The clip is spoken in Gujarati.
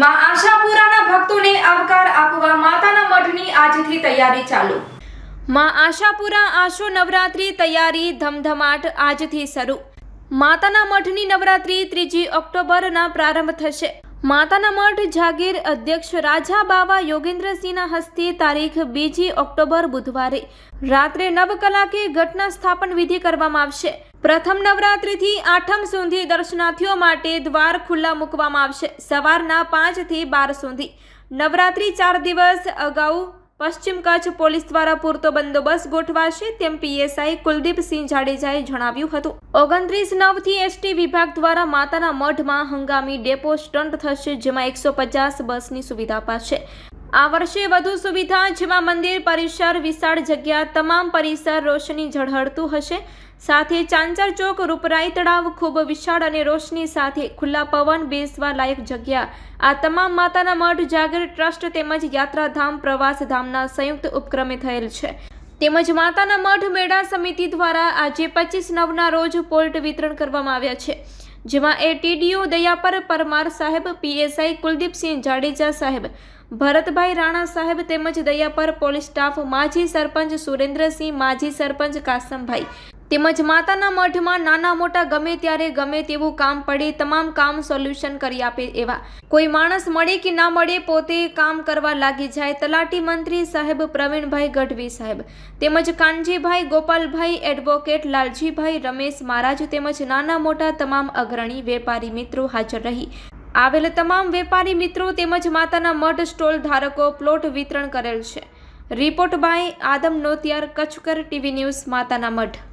માં આશાપુરાના ભક્તોને આવકાર આપવા માતાના મઠની આજથી તૈયારી ચાલુ. માં આશાપુરા આશો નવરાત્રી તૈયારી ધમધમાટ આજથી શરૂ. માતાના મઠની નવરાત્રી ત્રીજી ઓક્ટોબરના પ્રારંભ થશે. માતાના મઠ જાગીર અધ્યક્ષ રાજા બાવા યોગેન્દ્રસિંહના હસ્તે તારીખ બીજી ઓક્ટોબર બુધવારે રાત્રે નવ કલાકે ઘટના સ્થાપન વિધિ કરવામાં આવશે. પ્રથમ નવરાત્રિથી આઠમ સુધી દર્શનાર્થીઓ માટે દ્વાર ખુલ્લા મૂકવામાં આવશે. સવારના પાંચથી બાર સુધી. નવરાત્રિ ચાર દિવસ અગાઉ પશ્ચિમ કચ્છ પોલીસ દ્વારા પૂરતો બંદોબસ્ત ગોઠવાશે તેમ પીએસઆઈ કુલદીપસિંહ જાડેજાએ જણાવ્યું હતું. ઓગણત્રીસ નવથી એસટી વિભાગ દ્વારા માતાના મઢમાં હંગામી ડેપો સ્ટન્ટ થશે, જેમાં એકસો પચાસ બસની સુવિધા અપાશે. આ વર્ષે વધુ સુવિધા જેમાં મંદિર, પરિસર, વિશાળ જગ્યા, તમામ પરિસર રોશની ઝળહળતું હશે. સાથે ચાંચર ચોક, રૂપરાઈ તળાવ ખૂબ વિશાળ અને રોશની સાથે ખુલ્લા પવન બેસવા લાયક જગ્યા. આ તમામ માતાના મઠ જાગર ટ્રસ્ટ તેમજ યાત્રાધામ પ્રવાસધામના સંયુક્ત ઉપક્રમે થયેલ છે. તેમજ માતાના મઠ મેળા સમિતિ દ્વારા આજે પચીસ નવના રોજ પોલ્ટ વિતરણ કરવામાં આવ્યા છે. જેમાં એટીડીઓ દયાપર પરમાર સાહેબ, પીએસઆઈ કુલદીપસિંહ જાડેજા સાહેબ, ભરતભાઈ રાણા સાહેબ તેમજ દયાપર પોલીસ સ્ટાફ, માજી સરપંચ સુરેન્દ્રસિંહ, માજી સરપંચ કાસમભાઈ તેમજ માતાના મઢમાં નાના મોટા ગમે ત્યારે ગમે તેવું કામ પડે, તમામ કામ સોલ્યુશન કરી આપે એવા. કોઈ માણસ મળે કે ના મળે, પોતે કામ કરવા લાગી જાય, તલાટી મંત્રી સાહેબ પ્રવીણભાઈ ગઢવી સાહેબ. તેમજ કાનજીભાઈ, ગોપાલભાઈ એડવોકેટ, લાલજીભાઈ રમેશ મહારાજ તેમજ નાના મોટા તમામ અગ્રણી વેપારી મિત્રો હાજર રહી. આવેલ તમામ વેપારી મિત્રો તેમજ માતાના મઢ સ્ટોલ ધારકો પ્લોટ વિતરણ કરેલ છે. Report by Adam Notiyar, Kachchhkar TV news, માતાના મઠ